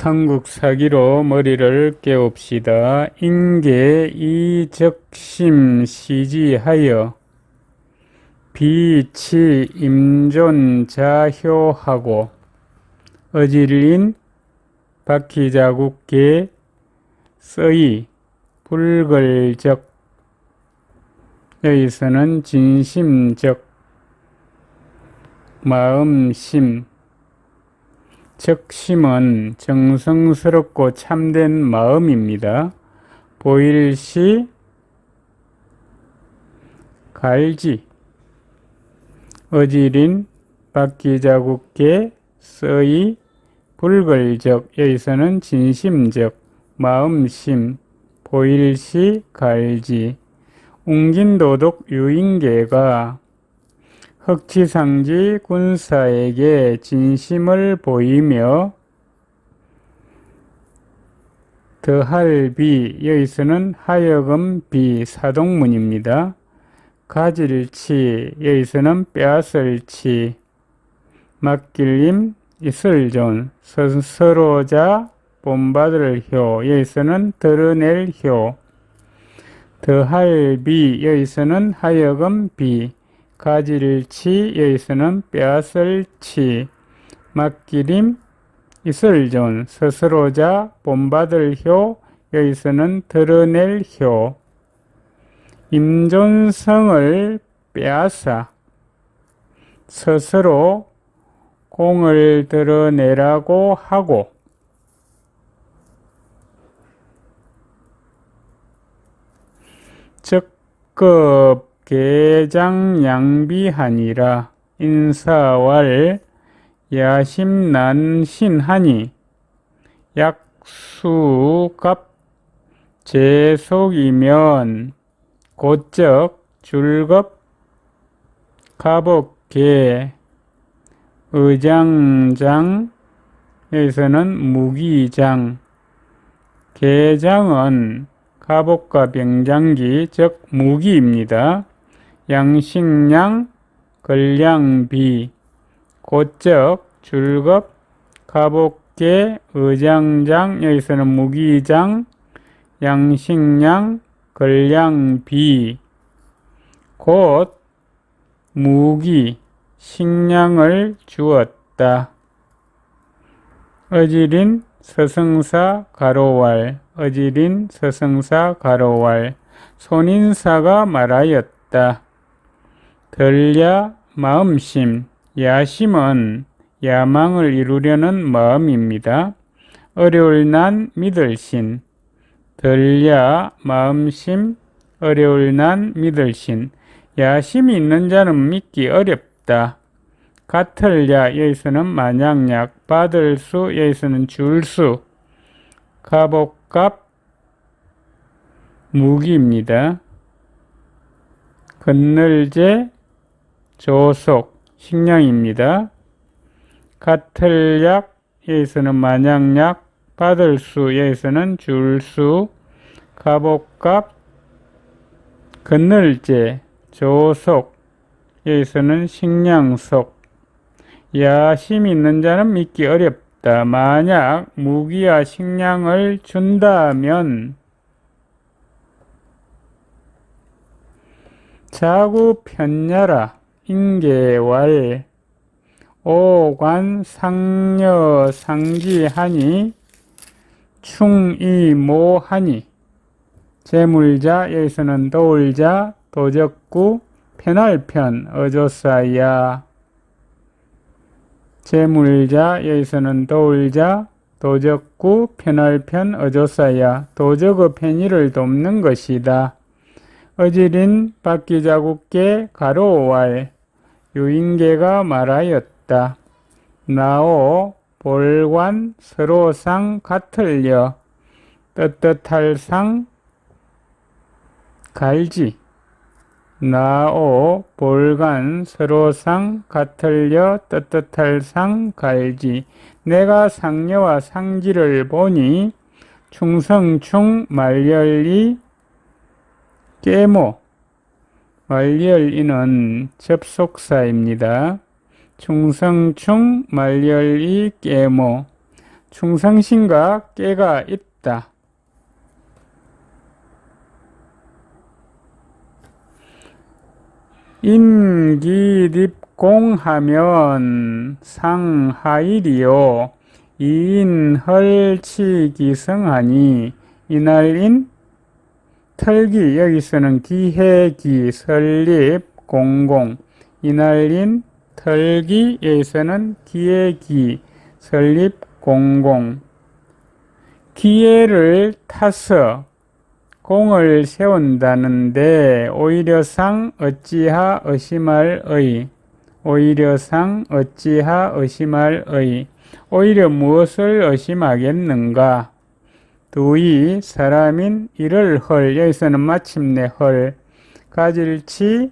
삼국사기로 머리를 깨웁시다. 인계 이적심 시지하여 비치 임존 자효하고 어질린 바퀴자국계 써이 불글적 여기서는 진심적 마음심 적심은 정성스럽고 참된 마음입니다. 보일시 갈지. 어지린 바퀴자국계 써이 불글적 여기서는 진심적 마음심. 보일시 갈지. 웅진도독 유인계가 흑치상지 군사에게 진심을 보이며 더할 비 여기서는 하여금 비 사동문입니다. 가질치 여기서는 빼앗을치 맡길림 이슬존 서로자 본받을 효 여기서는 드러낼 효 더할 비 여기서는 하여금 비 가질치 여기서는 빼앗을치 맡기림 이슬존 스스로자 본받을 효 여기서는 드러낼 효. 임존성을 빼앗아 스스로 공을 드러내라고 하고 적급 개장 양비하니라 인사왈 야심난신하니 약수갑 제속이면 곧적 줄겁 가복개 의장장 여기서는 무기장 개장은 갑옷과 병장기 즉 무기입니다. 양식량 걸량비 곧적 줄겁 갑옷계 의장장 여기서는 무기장 양식량 걸량비 곧 무기 식량을 주었다. 어지린 서성사 가로왈 어지린 서성사 가로왈 손인사가 말하였다. 덜야 마음심 야심은 야망을 이루려는 마음입니다. 어려울 난 믿을신 덜야 마음심 어려울 난 믿을신 야심이 있는 자는 믿기 어렵다. 같을야 여기서는 만약약 받을 수 여기서는 줄 수 갑옷값 무기입니다. 건널제 조속 식량입니다. 같을 약 여기서는 만약약 받을 수 여기서는 줄 수 갑옷값 건널제 조속 여기서는 식량속 야심 있는 자는 믿기 어렵다. 만약 무기와 식량을 준다면 자구 편야라 인계왈 오관 상여 상지하니 충이모하니 재물자 여기서는 도울자 도적구 편할편 어조사야 재물자 여기서는 도울자 도적구 편할편 어조사야 도적의 편의를 돕는 것이다. 어지린 바퀴자국계 가로왈 유인계가 말하였다. 나오 볼관 서로상 같을려. 떳떳할 상 갈지. 나오 볼간 서로상 같을려 떳떳할 상 갈지. 내가 상녀와 상지를 보니 충성충 말열리 깨모 말열이는 접속사입니다. 충성충 말열이 깨모 충성심과 깨가 있다. 인기립공하면 상하일이요. 이인헐치기성하니 이날인 털기 여기서는 기해기 설립 공공. 이날인 털기 여기서는 기해기 설립 공공. 기회를 타서 공을 세운다는데 오히려상 어찌하 의심할 의. 오히려상 어찌하 의심할 의. 오히려 무엇을 의심하겠는가 두이 사람인 이를 헐. 여기서는 마침내 헐. 가질치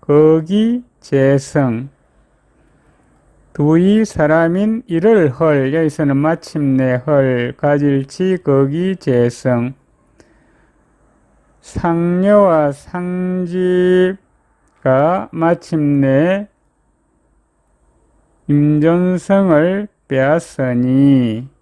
거기 재성. 두이 사람인 이를 헐. 여기서는 마침내 헐. 가질치 거기 재성. 상녀와 상집가 마침내 임전성을 빼앗으니